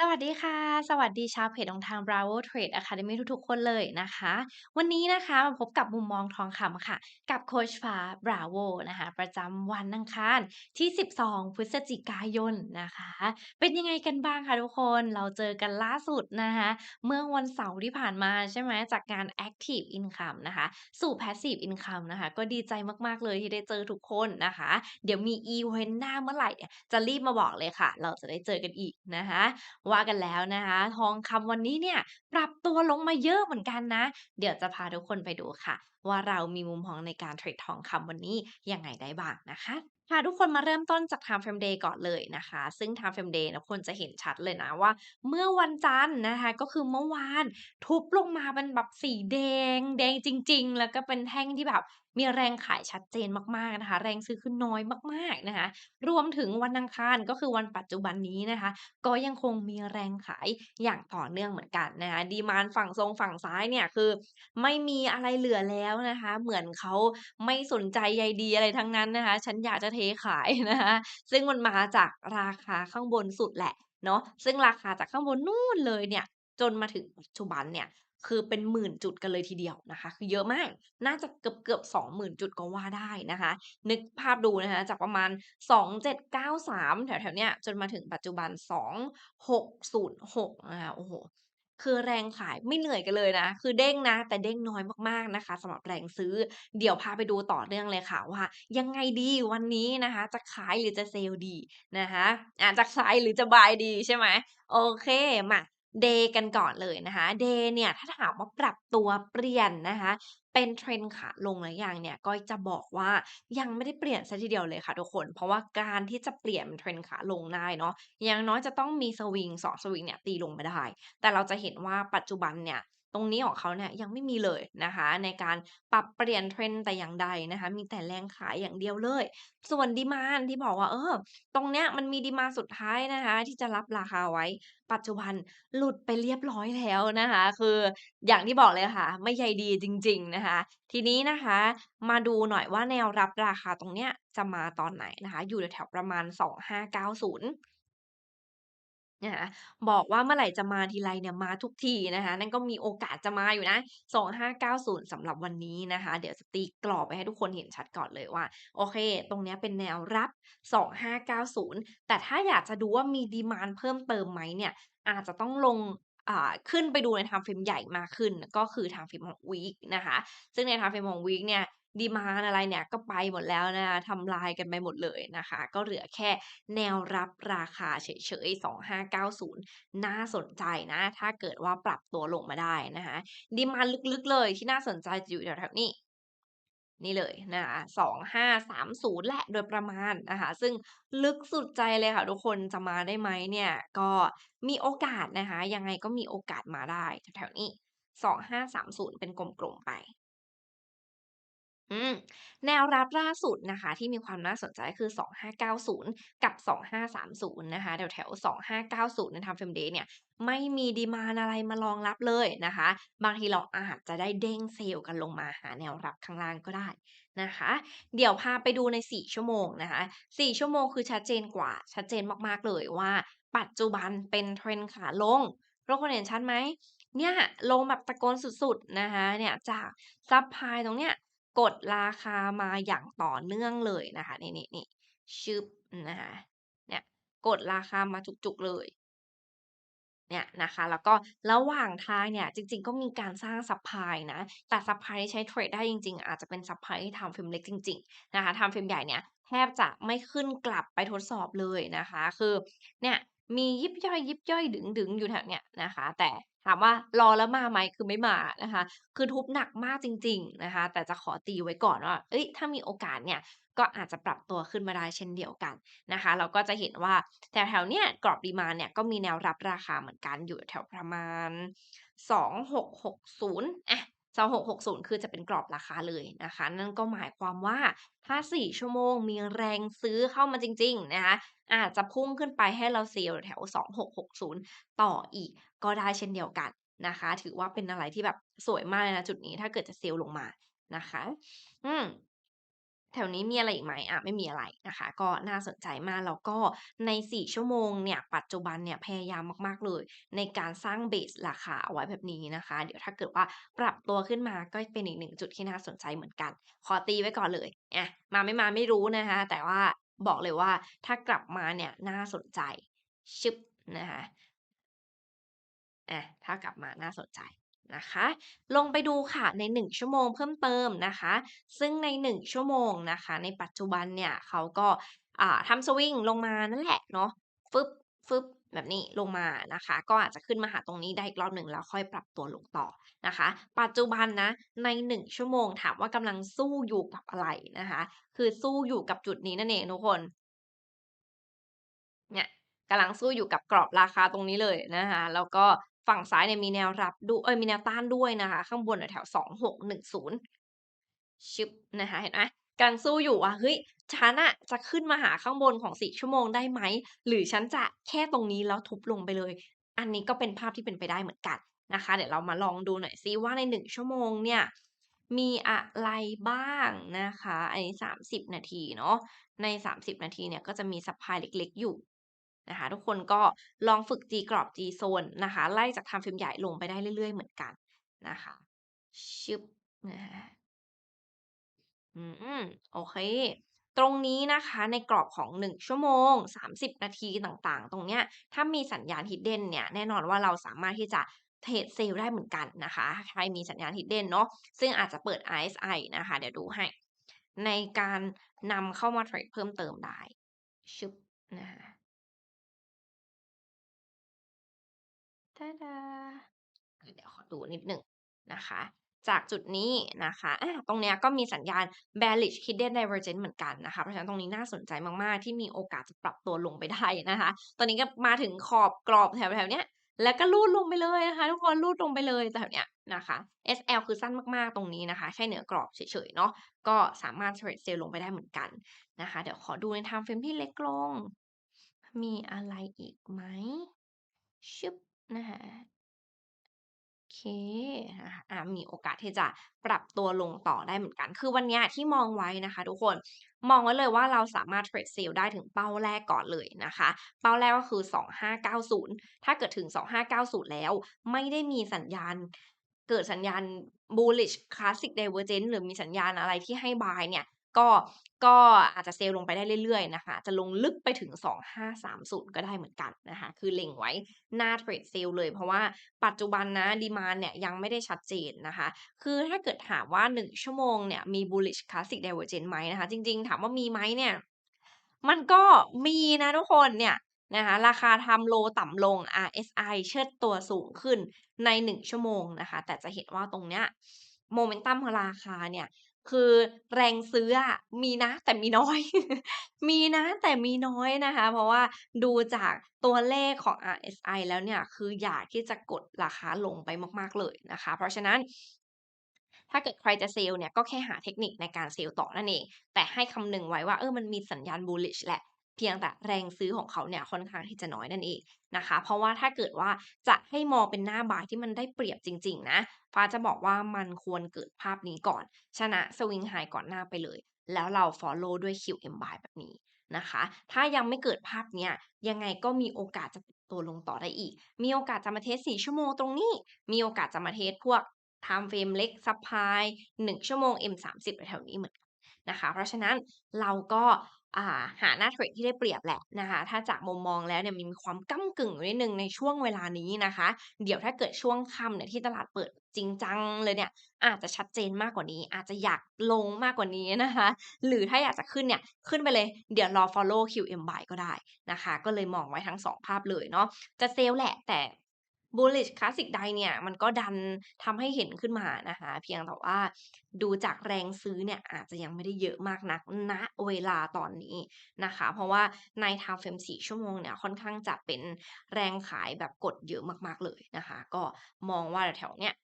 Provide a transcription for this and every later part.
สวัสดีค่ะ สวัสดีชาวเพจของทาง Bravo Trade Academy ทุกๆ คนเลยนะคะ วันนี้นะคะมาพบกับมุมมองทองคำค่ะ กับโคชฟ้า Bravo นะคะ ประจำวันอังคารที่ 12 พฤศจิกายนนะคะ เป็นยังไงกันบ้างคะทุกคนเราเจอกันล่าสุดนะคะ เมื่อวันเสาร์ที่ผ่านมาใช่ไหมจากงาน Active Income นะคะ สู่ Passive Income นะคะ ก็ดีใจมากๆเลยที่ได้เจอทุกคนนะคะ เดี๋ยวมีอิเวนต์หน้าเมื่อไหร่จะรีบมาบอกเลยค่ะ เราจะได้เจอกันอีกนะคะว่ากันแล้วนะคะ ทองคำวันนี้เนี่ย ปรับตัวลงมาเยอะเหมือนกันนะ เดี๋ยวจะพาทุกคนไปดูค่ะ ว่าเรามีมุมมองในการเทรดทองคำวันนี้ยังไงได้บ้างนะคะพาทุกคนมาเริ่มต้นจาก Time Frame Day ก่อนเลยนะคะ ซึ่ง Time Frame Day นะคนจะเห็นชัดเลยนะว่า เมื่อวันจันทร์นะคะก็คือเมื่อวานทุบลงมาเป็นแบบสีแดง แดงจริง ๆ แล้วก็เป็นแท่งที่แบบมีแรงขายชัดเจนมากๆนะคะ แรงซื้อคือน้อยมากๆนะคะ รวมถึงวันอังคารก็คือวันปัจจุบันนี้นะคะ ก็ยังคงมีแรงขายอย่างต่อเนื่องเหมือนกันนะคะดีมานฝั่งทรงฝั่งซ้ายเนี่ยคือ ไม่มีอะไรเหลือแล้วนะคะ เหมือนเขาไม่สนใจใยดีอะไรทั้งนั้นนะคะ ฉันอยากจะเทขายนะคะ ซึ่งมันมาจากราคาข้างบนสุดแหละเนาะซึ่งราคาจากข้างบนนู่นเลยเนี่ย จนมาถึงปัจจุบันเนี่ยคือเป็นหมื่นจุดกันเลยทีเดียวนะคะ คือเยอะมาก น่าจะเกือบๆ20,000จุดก็ว่าได้นะคะ นึกภาพดูนะคะ จากประมาณ 2793 แถวๆเนี้ยจนมาถึงปัจจุบัน 2606 นะคะโอ้โฮ คือแรงขายไม่เหนื่อยกันเลยนะ คือเด้งนะ แต่เด้งน้อยมากๆนะคะสำหรับแรงซื้อ เดี๋ยวพาไปดูต่อเนื่องเลยค่ะว่า ยังไงดีวันนี้นะคะ จะขายหรือจะเซลล์ดีนะคะอาจะขายหรือจะบายดีใช่ไหมโอเคมาเดย์กันก่อนเลยนะคะเดย์เนี่ยถ้าถามว่าปรับตัวเปลี่ยนนะคะ เป็นเทรนด์ขาลงหรือยังเนี่ยก็จะบอกว่ายังไม่ได้เปลี่ยนซะทีเดียวเลยค่ะทุกคน เพราะว่าการที่จะเปลี่ยนเทรนด์ขาลงได้เนาะอย่างน้อยจะต้องมีสวิงสองสวิงเนี่ยตีลงมาได้ แต่เราจะเห็นว่าปัจจุบันเนี่ย ตรงนี้ของเขาเนี่ยยังไม่มีเลยนะคะ ในการปรับเปลี่ยนเทรนด์แต่อย่างใดนะคะ มีแต่แรงขายอย่างเดียวเลย ส่วนดีมาน์ที่บอกว่าเออ ตรงเนี้ยมันมีดีมานสุดท้ายนะคะ ที่จะรับราคาไว้ ปัจจุบันหลุดไปเรียบร้อยแล้วนะคะ คืออย่างที่บอกเลยค่ะ ไม่ใยดีจริง ๆนะคะ ทีนี้นะคะ มาดูหน่อยว่าแนวรับราคาตรงเนี้ยจะมาตอนไหนนะคะ อยู่แถวประมาณ 2590 นะคะ บอกว่าเมื่อไหร่จะมาทีไรเนี่ยมาทุกทีนะคะ นั่นก็มีโอกาสจะมาอยู่นะ 2590 สำหรับวันนี้นะคะ เดี๋ยวจะตีกรอบไว้ให้ทุกคนเห็นชัดก่อนเลยว่า โอเค ตรงเนี้ยเป็นแนวรับ 2590 แต่ถ้าอยากจะดูว่ามีดีมานด์เพิ่มเติมไหมเนี่ย อาจจะต้องลงอ่าขึ้นไปดูใน Time Frame ใหญ่มากขึ้น ก็คือ Time Frame ของวีกนะคะ ซึ่งใน Time Frame ของวีกเนี่ย ดีมานด์อะไรเนี่ยก็ไปหมดแล้วนะคะทำลายกันไปหมดเลยนะคะ ก็เหลือแค่แนวรับราคาเฉยๆ 2590 น่าสนใจนะ ถ้าเกิดว่าปรับตัวลงมาได้นะคะดีมาร์ลึกๆเลยที่น่าสนใจจะอยู่แถวๆนี้นี่เลยนะคะ2530แหละโดยประมาณนะคะ ซึ่งลึกสุดใจเลยค่ะทุกคนจะมาได้ไหมเนี่ย ก็มีโอกาสนะคะ ยังไงก็มีโอกาสมาได้แถวๆนี้2530เป็นกลมๆไป แนวรับล่าสุดนะคะ ที่มีความน่าสนใจคือ 2590 กับ 2530 นะคะแถวๆ2590 ใน Time Frame Day เนี่ย ไม่มีดีมานอะไรมารองรับเลยนะคะ บางทีเราอาจจะได้เด้งเซลล์กันลงมาหาแนวรับข้างล่างก็ได้นะคะ เดี๋ยวพาไปดูใน 4 ชั่วโมงนะคะ 4 ชั่วโมงคือชัดเจนกว่า ชัดเจนมากๆเลยว่า ปัจจุบันเป็นเทรนด์ขาลงทุกคนเห็นชัดไหมเนี่ยลงแบบตะโกนสุดๆนะคะเนี่ยจากซัปพายตรงเนี้ย กดราคามาอย่างต่อเนื่องเลยนะคะนี่ๆๆชึบนะคะเนี่ยกดราคามาจุกๆเลยเนี่ยนะคะแล้วก็ระหว่างทางเนี่ยจริงๆ ก็มีการสร้างซัปพลายนะแต่ซัปพลายที่ใช้เทรดได้จริง ๆ อาจจะเป็นซัปพลายที่ Time Frame เล็กจริงๆนะคะ Time Frame ใหญ่เนี่ยแทบจะไม่ขึ้นกลับไปทดสอบเลยนะคะ คือเนี่ย มียิบย่อยๆดึ๋งอยู่แถวเนี้ยนะคะ แต่ถามว่ารอแล้วมาไหม คือไม่มานะคะ คือทุบหนักมากจริง ๆ นะคะ แต่จะขอตีไว้ก่อนว่า เฮ้ย ถ้ามีโอกาสเนี่ย ก็อาจจะปรับตัวขึ้นมาได้เช่นเดียวกันนะคะ เราก็จะเห็นว่าแถวๆเนี้ยกรอบดีมาเนี่ย ก็มีแนวรับราคาเหมือนกันอยู่แถวประมาณ 2660อะ 2660 คือจะเป็นกรอบราคาเลยนะคะ นั่นก็หมายความว่าถ้า 4 ชั่วโมงมีแรงซื้อเข้ามาจริง ๆ นะคะ อาจจะพุ่งขึ้นไปให้เราเซลแถว 2660 ต่ออีกก็ได้เช่นเดียวกันนะคะ ถือว่าเป็นอะไรที่แบบสวยมากนะจุดนี้ถ้าเกิดจะเซลลงมานะคะ อืม แถวนี้มีอะไรอีกไหม?อาไม่มีอะไรนะคะ ก็น่าสนใจมากแล้วก็ใน 4 ชั่วโมงเนี่ยปัจจุบันเนี่ยพยายามมากๆเลย ในการสร้างเบสราคาเอาไว้แบบนี้นะคะ เดี๋ยวถ้าเกิดว่าปรับตัวขึ้นมาก็เป็นอีก1จุดที่น่าสนใจเหมือนกัน ขอตีไว้ก่อนเลยอะมาไม่มาไม่รู้นะคะ แต่ว่าบอกเลยว่าถ้ากลับมาเนี่ยน่าสนใจชึบนะคะอะถ้ากลับมาน่าสนใจ นะคะ ลงไปดูค่ะใน 1 ชั่วโมงเพิ่มเติมนะคะ ซึ่งใน 1 ชั่วโมงนะคะ ในปัจจุบันเนี่ยเขาก็ทำสวิงลงมานั่นแหละเนาะฟึบฟึบแบบนี้ลงมานะคะ ก็อาจจะขึ้นมาหาตรงนี้ได้อีกรอบหนึ่งแล้วค่อยปรับตัวลงต่อนะคะ ปัจจุบันนะใน 1 ชั่วโมงถามว่ากำลังสู้อยู่กับอะไรนะคะ คือสู้อยู่กับจุดนี้นั่นเองทุกคนเนี่ยกำลังสู้อยู่กับกรอบราคาตรงนี้เลยนะคะ แล้วก็ ฝั่งซ้ายเนี่ยมีแนวรับดูเอ๊ยมีแนวต้านด้วยนะคะ ข้างบนแถวๆ2610ชึบนะคะเห็นไหม?กำลังสู้อยู่ว่าเฮ้ยฉันน่ะจะขึ้นมาหาข้างบนของ4ชั่วโมงได้ไหม?หรือฉันจะแค่ตรงนี้แล้วทุบลงไปเลย อันนี้ก็เป็นภาพที่เป็นไปได้เหมือนกันนะคะ เดี๋ยวเรามาลองดูหน่อยซิว่าใน1ชั่วโมงเนี่ยมีอะไรบ้างนะคะ อันนี้ 30 นาทีเนาะใน 30 นาทีเนี่ยก็จะมีซัปพายเล็กๆอยู่ นะคะ ทุกคนก็ลองฝึกตีกรอบตีโซนนะคะ ไล่จากทม์เฟรมใหญ่ลงไปได้เรื่อยๆเหมือนกันนะคะชึบนะคะอืมโอเค ตรงนี้นะคะในกรอบของ 1 ชั่วโมง 30 นาทีต่างๆ ตรงเนี้ยถ้ามีสัญญาณ Hidden เนี่ยแน่นอนว่าเราสามารถที่จะเทรดเซลล์ได้เหมือนกันนะคะ ใครมีสัญญาณ Hidden เนาะซึ่งอาจจะเปิด RSI นะคะ เดี๋ยวดูให้ ในการนำเข้ามาเทรดเพิ่มเติมได้ชึบนะคะ ทะดา เดี๋ยวขอดูนิดหนึ่งนะคะ จากจุดนี้นะคะอาตรงเนี้ยก็มีสัญญาณ bearish hidden divergence เหมือนกันนะคะ เพราะฉะนั้นตรงนี้น่าสนใจมาก ๆ ที่มีโอกาสจะปรับตัวลงไปได้นะคะ ตอนนี้ก็มาถึงขอบกรอบแถวๆเนี้ยแล้วก็รูดลงไปเลยนะคะ ทุกคนรูดลงไปเลยแถวเนี้ยนะคะ SL คือสั้นมากๆตรงนี้นะคะ แค่เหนือกรอบเฉยๆเนาะก็สามารถเทรดเซลล์ลงไปได้เหมือนกันนะคะ เดี๋ยวขอดูในไทม์เฟรมที่เล็กลง มีอะไรอีกไหม?ชึบ นะคะ โอเคนะคะอามีโอกาสที่จะปรับตัวลงต่อได้เหมือนกัน คือวันเนี้ยที่มองไว้นะคะ ทุกคน มองไว้เลยว่าเราสามารถเทรดเซลล์ได้ถึงเป้าแรกก่อนเลยนะคะ เป้าแรกก็คือ 2590 ถ้าเกิดถึง 2590 แล้ว ไม่ได้มีสัญญาณ เกิดสัญญาณ bullish classic divergence หรือมีสัญญาณอะไรที่ให้ buy เนี่ย ก็ก็อาจจะเซลล์ลงไปได้เรื่อยๆนะคะ จะลงลึกไปถึง 2530 ก็ได้เหมือนกันนะคะ คือเล็งไว้หน่าเทรดเซลเลย เพราะว่าปัจจุบันนะดิมานเนี่ยยังไม่ได้ชัดเจนนะคะ คือถ้าเกิดถามว่า 1 ชั่วโมงเนี่ยมี bullish classic divergence ไหมนะคะ จริงๆ ถามว่ามีไหมเนี่ย มันก็มีนะทุกคนเนี่ยนะคะราคาทำ low ต่ำลง RSI เชิดตัวสูงขึ้นใน 1 ชั่วโมงนะคะ แต่จะเห็นว่าตรงเนี้ย Momentum ของราคาเนี่ย คือแรงซื้ออะมีนะแต่มีน้อย มีนะแต่มีน้อยนะคะ เพราะว่าดูจากตัวเลขของ RSI แล้วเนี่ย คืออยากที่จะกดราคาลงไปมาก ๆ เลยนะคะ เพราะฉะนั้นถ้าเกิดใครจะเซลล์เนี่ยก็แค่หาเทคนิคในการเซลล์ต่อนั่นเอง แต่ให้คำนึงไว้ว่าเออมันมีสัญญาณ bullish แหละ เพียงแต่แรงซื้อของเขาเนี่ยค่อนข้างที่จะน้อยนั่นเองนะคะ เพราะว่าถ้าเกิดว่าจะให้มองเป็นหน้า buy ที่มันได้เปรียบจริง ๆ นะ ฟ้าจะบอกว่ามันควรเกิดภาพนี้ก่อน ชนะสวิงไฮก่อนหน้าไปเลย แล้วเราฟอลโลว์ด้วย QM buy แบบนี้นะคะ ถ้ายังไม่เกิดภาพเนี้ยยังไงก็มีโอกาสจะตัวลงต่อได้อีก มีโอกาสจะมาเทสต์4ชั่วโมงตรงนี้ มีโอกาสจะมาเทสพวกไทม์เฟรมเล็กซัปพลาย1ชั่วโมง M30 แถวๆนี้เหมือนกันนะคะ เพราะฉะนั้นเราก็ อ่า หาหน้าเทรดที่ได้เปรียบแหละนะคะ ถ้าจากมุมมองแล้วเนี่ยมีความก้ำกึ่งอยู่นิดนึงในช่วงเวลานี้นะคะ เดี๋ยวถ้าเกิดช่วงค่ำเนี่ยที่ตลาดเปิดจริงจังเลยเนี่ย อาจจะชัดเจนมากกว่านี้ อาจจะอยากลงมากกว่านี้นะคะ หรือถ้าอยากจะขึ้นเนี่ยขึ้นไปเลย เดี๋ยวรอฟอลโลว์ QM buy ก็ได้นะคะ ก็เลยมองไว้ทั้ง2ภาพเลยเนาะจะเซลล์แหละแต่ bullish classic ใดเนี่ย มันก็ดันทำให้เห็นขึ้นมานะคะ เพียงแต่ว่าดูจากแรงซื้อเนี่ย อาจจะยังไม่ได้เยอะมากนักณเวลาตอนนี้นะคะ เพราะว่าในไทม์เฟรม4ชั่วโมงเนี่ย ค่อนข้างจะเป็นแรงขายแบบกดเยอะมากๆเลยนะคะ ก็มองว่าแถวเนี้ย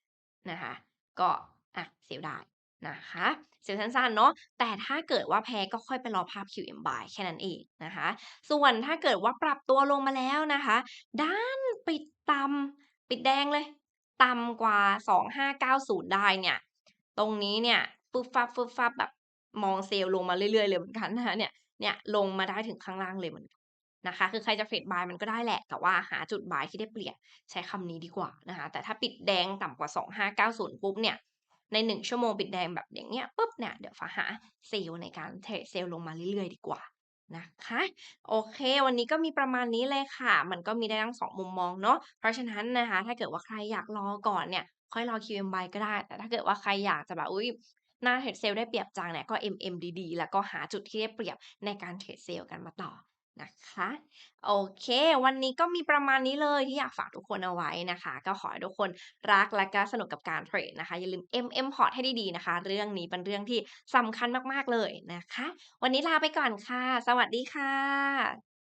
นะคะ ก็อะเซลล์ได นะคะเซลล์สั้นๆเนาะแต่ถ้าเกิดว่าแพ้ก็ค่อยไปรอภาพ QM buy แค่นั้นเองนะคะ ส่วนถ้าเกิดว่าปรับตัวลงมาแล้วนะคะดันปิดต่ำปิดแดงเลยต่ำกว่า 2590 ได้เนี่ย ตรงนี้เนี่ยฟึบฟับๆแบบมองเซลล์ลงมาเรื่อยๆเลยเหมือนกันนะคะเนี่ยเนี่ยลงมาได้ถึงข้างล่างเลยเหมือนกันนะคะ คือใครจะเทรด Buy มันก็ได้แหละ แต่ว่าหาจุด Buy ที่ได้เปรียบใช้คำนี้ดีกว่านะคะ แต่ถ้าปิดแดงต่ำกว่า 2590 ปุ๊บเนี่ย ใน 1 ชั่วโมงปิดแดงแบบอย่างเงี้ยปุ๊บเนี่ยเดี๋ยวฟ้าหาเซลล์ในการเทรดเซลล์ลงมาเรื่อยๆดีกว่านะคะโอเค วันนี้ก็มีประมาณนี้เลยค่ะ มันก็มีได้ทั้ง2มุมมองเนาะเพราะฉะนั้นนะคะ ถ้าเกิดว่าใครอยากรอก่อนเนี่ย ค่อยรอ QM Buy ก็ได้ แต่ถ้าเกิดว่าใครอยากจะแบบอุ๊ยหน้าเทรดเซลล์ได้เปรียบจังเนี่ยก็ MM ดีๆแล้วก็หาจุดที่ได้เปรียบในการเทรดเซลล์กันมาต่อ นะคะโอเค วันนี้ก็มีประมาณนี้เลยที่อยากฝากทุกคนเอาไว้นะคะ ก็ขอให้ทุกคนรักและก็สนุกกับการเทรดนะคะ อย่าลืม MM พอร์ตให้ดีๆนะคะ เรื่องนี้เป็นเรื่องที่สำคัญมากๆเลยนะคะ วันนี้ลาไปก่อนค่ะ สวัสดีค่ะ